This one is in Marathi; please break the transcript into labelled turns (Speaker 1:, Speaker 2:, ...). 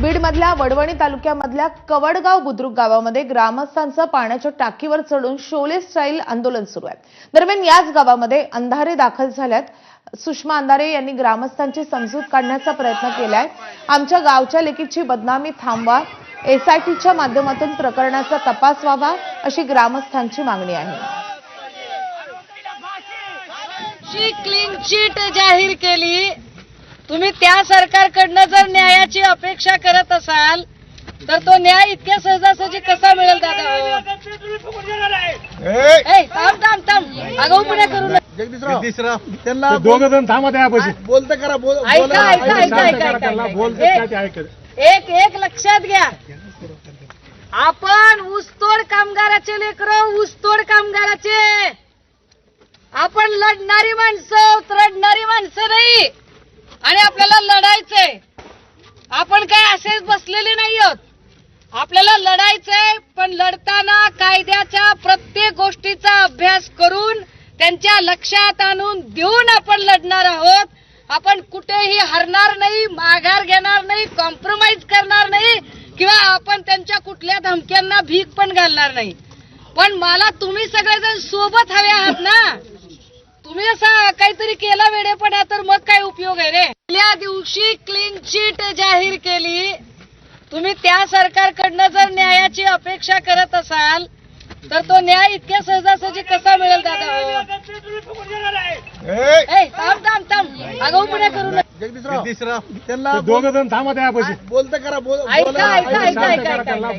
Speaker 1: बीडमधल्या वडवणी तालुक्यामधल्या कवडगाव बुद्रुक गावामध्ये ग्रामस्थांचं पाण्याच्या टाकीवर चढून शोले स्टाईल आंदोलन सुरू आहे. दरम्यान याच गावामध्ये अंधारे दाखल झाल्यात. सुषमा अंधारे यांनी ग्रामस्थांची समजूत काढण्याचा प्रयत्न केलाय. आमच्या गावच्या लेकीची बदनामी थांबवा. एसआयटीच्या माध्यमातून प्रकरणाचा तपास व्हावा अशी ग्रामस्थांची मागणी आहे.
Speaker 2: क्लीन चिट जाहीर केली. तुम्ही त्या सरकारकडनं जर न्यायाची अपेक्षा करत असाल तर तो न्याय इतक्या सहजासहजी कसा मिळेल दादा? हो? ए, थांब थांब थांब. आगाऊपणा करू नका.
Speaker 3: दोघ जण थांबा
Speaker 4: बोलत करा बोल
Speaker 2: ऐका. ऐका, ऐका, ऐका, एक एक लक्षात घ्या. आपण ऊसतोड कामगाराचे लेकर ऊसतोड कामगाराचे. आपण लढणारी माणसं रडणारी माणसं नाही. आणि आपल्याला लढायचंय. आपण काय असेच बसलेले नाही आहोत आपल्याला लढायचंय पण लढताना कायद्याच्या प्रत्येक गोष्टीचा अभ्यास करून त्यांच्या लक्षात आणून देऊन आपण लढणार आहोत. आपण कुठेही हरणार नाही माघार घेणार नाही कॉम्प्रोमाइज करणार नाही किंवा आपण त्यांच्या कुठल्या धमक्यांना भीक पण घालणार नाही. पण मला तुम्ही सगळेजण सोबत हवे आहात ना. तुम्ही असा काहीतरी केला वेडेपणा तर मग काय उपयोग आहे रे? पहिल्या दिवशी क्लीन चिट जाहीर केली. तुम्ही त्या सरकारकडनं जर न्यायाची अपेक्षा करत असाल तर तो न्याय इतक्या सहजासहजी कसा मिळेल दादा? ए, थांब थांब थांब. आगाऊपणा करू नका.
Speaker 4: जगदीशराव त्यांना
Speaker 3: दोघ जण थांबा त्यापाशी.
Speaker 4: बोलत करा बोल
Speaker 2: ऐका. ऐका ऐका ऐका.